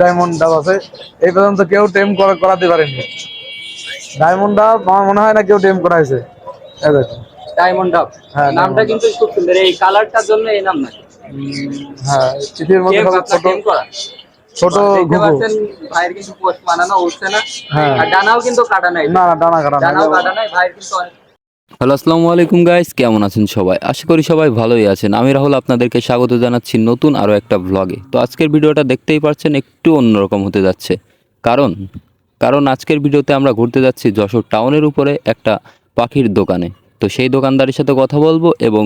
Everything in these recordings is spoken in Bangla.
ডায়মন্ড ডাব আছে। এই পর্যন্ত কেউ টেম করাতে পারেনি। ডায়মন্ড ডাব আমার মনে হয় না কেউ টেম করাইছে। ডায়মন্ড ডাব হ্যাঁ, নামটা কিন্তু খুব সুন্দর। এই কালারটার জন্য এই নাম হ্যাঁ চিঠির মধ্যে কেম সব আপনার ছোট ছোট ঘুঘু। ভাইয়ের কিন্তু পোস্ট বানানো উঠছে না। হ্যাঁ। আর ডানাও কিন্তু কাটা নাই। না না ডানা কাটা ডানাও কাটা নাই ভাইয়ের কিন্তু অনেক হ্যালো আসসালামু আলাইকুম গাইস কেমন আছেন সবাই? আশা করি সবাই ভালোই আছেন। আমি রাহুল আপনাদেরকে স্বাগত জানাচ্ছি নতুন আরও একটা ভ্লগে তো আজকের ভিডিওটা দেখতেই পারছেন একটু অন্যরকম হতে যাচ্ছে। কারণ কারণ আজকের ভিডিওতে আমরা ঘুরতে যাচ্ছি যশোর টাউনের উপরে একটা পাখির দোকানে। তো সেই দোকানদারের সাথে কথা বলব এবং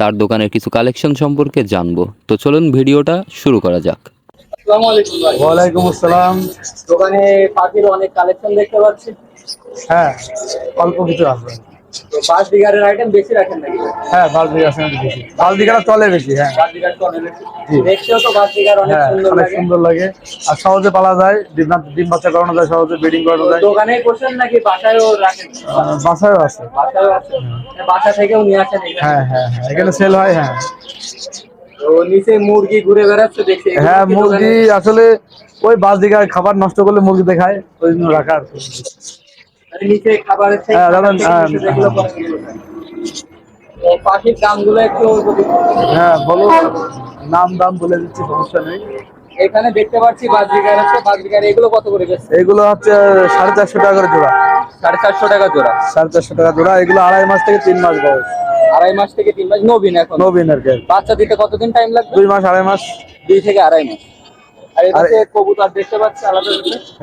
তার দোকানের কিছু কালেকশন সম্পর্কে জানব। তো চলুন ভিডিওটা শুরু করা যাক। আসসালামু ওয়ালাইকুম আসসালাম। দোকানে পাখির অনেক কালেকশন দেখতে পাচ্ছি। হ্যাঁ অল্প কিছু তো পাঁচ বিঘারের আইটেম বেশি রাখেন নাকি? হ্যাঁ বেশি। চলে বেশি হ্যাঁ। পাঁচ অনেক বেশি। দেখতেও তো পাঁচ বিঘার অনেক হ্যাঁ সুন্দর লাগে। সুন্দর লাগে। আর সহজে পালা যায় ডিম ডিম বাচ্চা করানো যায় সহজে ব্রিডিং করানো যায়। দোকানে বসেন নাকি বাসায়ও রাখেন? বাসায়ও আছে। বাসায়ও আছে। বাসা থেকেও নিয়ে আসেন হ্যাঁ হ্যাঁ হ্যাঁ এখানে সেল হয় হ্যাঁ। নিচে মুরগি ঘুরে বেড়াচ্ছে হ্যাঁ মুরগি আসলে ওই বাস দিকে খাবার নষ্ট করলে মুরগি দেখায় ওই জন্য রাখা আর মানে হ্যাঁ, হ্যাঁ, বলো। নাম দাম বলে দিচ্ছি সমস্যা নেই। এখানে দেখতে পাচ্ছি বাজরিকার আছে। বাজরিকার এগুলো কত করে গেছে এগুলো হচ্ছে সাড়ে চারশো টাকা করে জোড়া। সাড়ে চারশো টাকা জোড়া। সাড়ে চারশো টাকা জোড়া। এগুলো আড়াই মাস থেকে তিন মাস বয়স। আড়াই মাস থেকে তিন মাস নবীন এখন। নবীন আর কি। বাচ্চা দিতে কতদিন টাইম লাগবে? দুই মাস আড়াই মাস। দুই থেকে আড়াই মাস।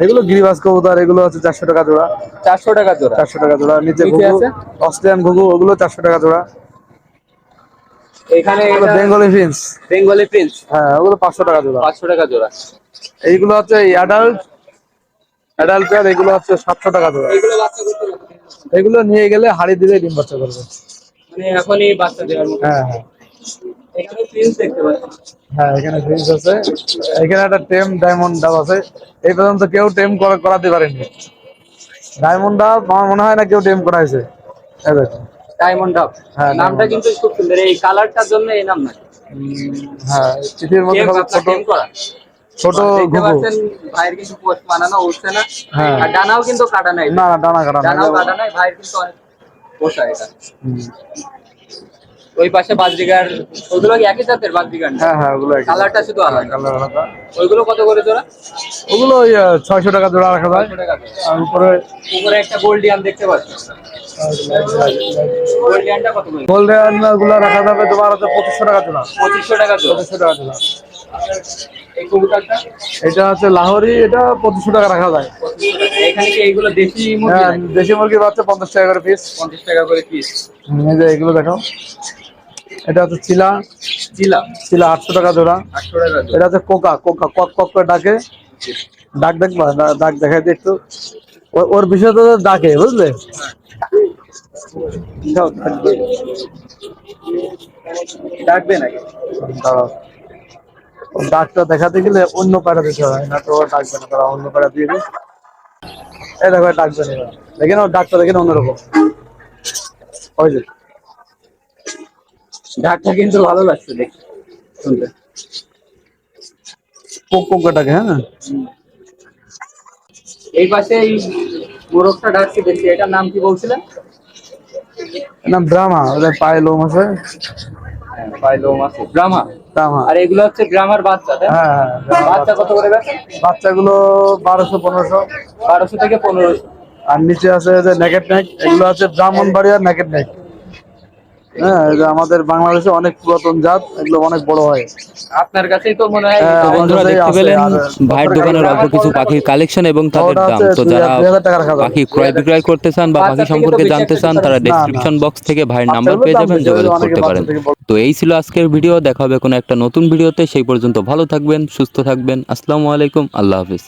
এগুলো গিরিবাস কবুতর এগুলো হচ্ছে চারশো টাকা জোড়া। চারশো টাকা জোড়া। চারশো টাকা জোড়া নিচে? অস্ট্রেলিয়ান ঘুঘু ওগুলো চারশো টাকা জোড়া। এখানে বেঙ্গলি বেঙ্গলি প্রিন্স হ্যাঁ ওগুলো পাঁচশো টাকা জোড়া। পাঁচশো টাকা জোড়া। এইগুলো হচ্ছে অ্যাডাল্ট অ্যাডাল্ট এগুলো হচ্ছে সাতশো টাকা জোড়া। এগুলো নিয়ে গেলে হাড়ি দিলে ডিম বাচ্চা করবে। মানে এখনই বাচ্চা দেওয়ার মতো। হ্যাঁ হ্যাঁ। এখানে প্রিন্স দেখতে পাচ্ছি। হ্যাঁ এখানে ফিন্স আছে। এখানে একটা টেম ডায়মন্ড ডাব আছে। এই পর্যন্ত কেউ টেম করা- করাতে পারেনি। ডায়মন্ড ডাব আমার মনে হয় না কেউ টেম করাইছে। এই দেখো ডায়মন্ড ডাব হ্যাঁ, নামটা কিন্তু খুব সুন্দর। এই কালারটার জন্য এই নাম হ্যাঁ চিঠির মধ্যে সব ছোট কেম করা? ছোট ঘুঘু। ভাইয়ের কিন্তু পোস্ট বানানো উঠছে না। হ্যাঁ। আর ডানাও কিন্তু কাটা নাই। না ডানা কাটা না ডানাও কাটা নাই ভাইয়ের কিন্তু অনেক পোষা এটা। হুম। ওই পাশে বাজরিগার ওগুলো কি একই জাতের বাজরিগার হ্যাঁ হ্যাঁ ওগুলো। কালারটা শুধু আলাদা? কালার আলাদা। ওইগুলো কত করে জোড়া? ওগুলো ওই ছয়শো টাকা জোড়া রাখা যায়। আর উপরে উপরে একটা গোল্ডিয়ান দেখতে পাচ্ছি। গুলো রাখা যাবে তোমার হচ্ছে পঁচিশশো টাকা জোড়া। পঁচিশশো টাকা জোড়া। পঁচিশশো টাকা জোড়া। এটা হচ্ছে লাহোরি এটা পঁচিশশো টাকা রাখা যায়। দেশি মুরগি হ্যাঁ বাচ্চা পঞ্চাশ টাকা করে পিস পঞ্চাশ টাকা করে পিস এগুলো দেখো। এটা হচ্ছে চিলা। চিলা। চিলা আটশো টাকা জোড়া। এটা হচ্ছে কোকা। কোকা কক কক করে ডাকে। ডাক দেখবা ডাক দেখাই দিয়ে একটু। ওর বিষয় তো ডাকে বুঝলে? ডাকবে। নাকি? দাঁড়াও। ও দেখাতে গেলে অন্য পায়রা দিতে হয় না তো ডাকবে না তারা অন্য পায়রা দিয়ে এই দেখো ডাকবে না। দেখেন ডাকটা দেখেন অন্যরকম। ওই যে। ডাকটা কিন্তু ভালো লাগছে দেখতে। শুনতে। ডাকে হ্যাঁ এই পাশে এই মোরগটা ডাকছি দেখছি এটার নাম কি বলছিলেন ব্রাহ্মা ওদের আছে। পাইলোম আছে। ব্রাহ্মা? ব্রাহ্মা। আর এগুলো হচ্ছে গ্রামার বাচ্চা হ্যাঁ হ্যাঁ বাচ্চা কত করে বেচেন বাচ্চাগুলো বারোশো পনেরোশো। বারোশো থেকে পনেরোশো। আর নিচে আছে যে নেকেট নেক এগুলো আছে ব্রাহ্মণ বাড়িয়ার নেকেট নেক। হ্যাঁ আমাদের বাংলাদেশে অনেক পুরাতন জাত এগুলো অনেক বড় হয়। আপনার কাছেই তো মনে হয় হ্যাঁ, বন্ধুরা দেখতে পেলেন ভাইয়ের দোকানের অল্প কিছু পাখির কালেকশন এবং তাদের দাম। তো যারা। পাখি ক্রয় বিক্রয় করতে চান বা পাখি সম্পর্কে জানতে চান তারা। ডেসক্রিপশন বক্স থেকে ভাইয়ের নাম্বার পেয়ে যাবেন যোগাযোগ করতে পারেন। তো এই ছিল আজকের ভিডিও দেখা হবে কোনো একটা নতুন ভিডিওতে সেই পর্যন্ত ভালো থাকবেন সুস্থ থাকবেন। আসসালামু আলাইকুম আল্লাহ হাফিজ।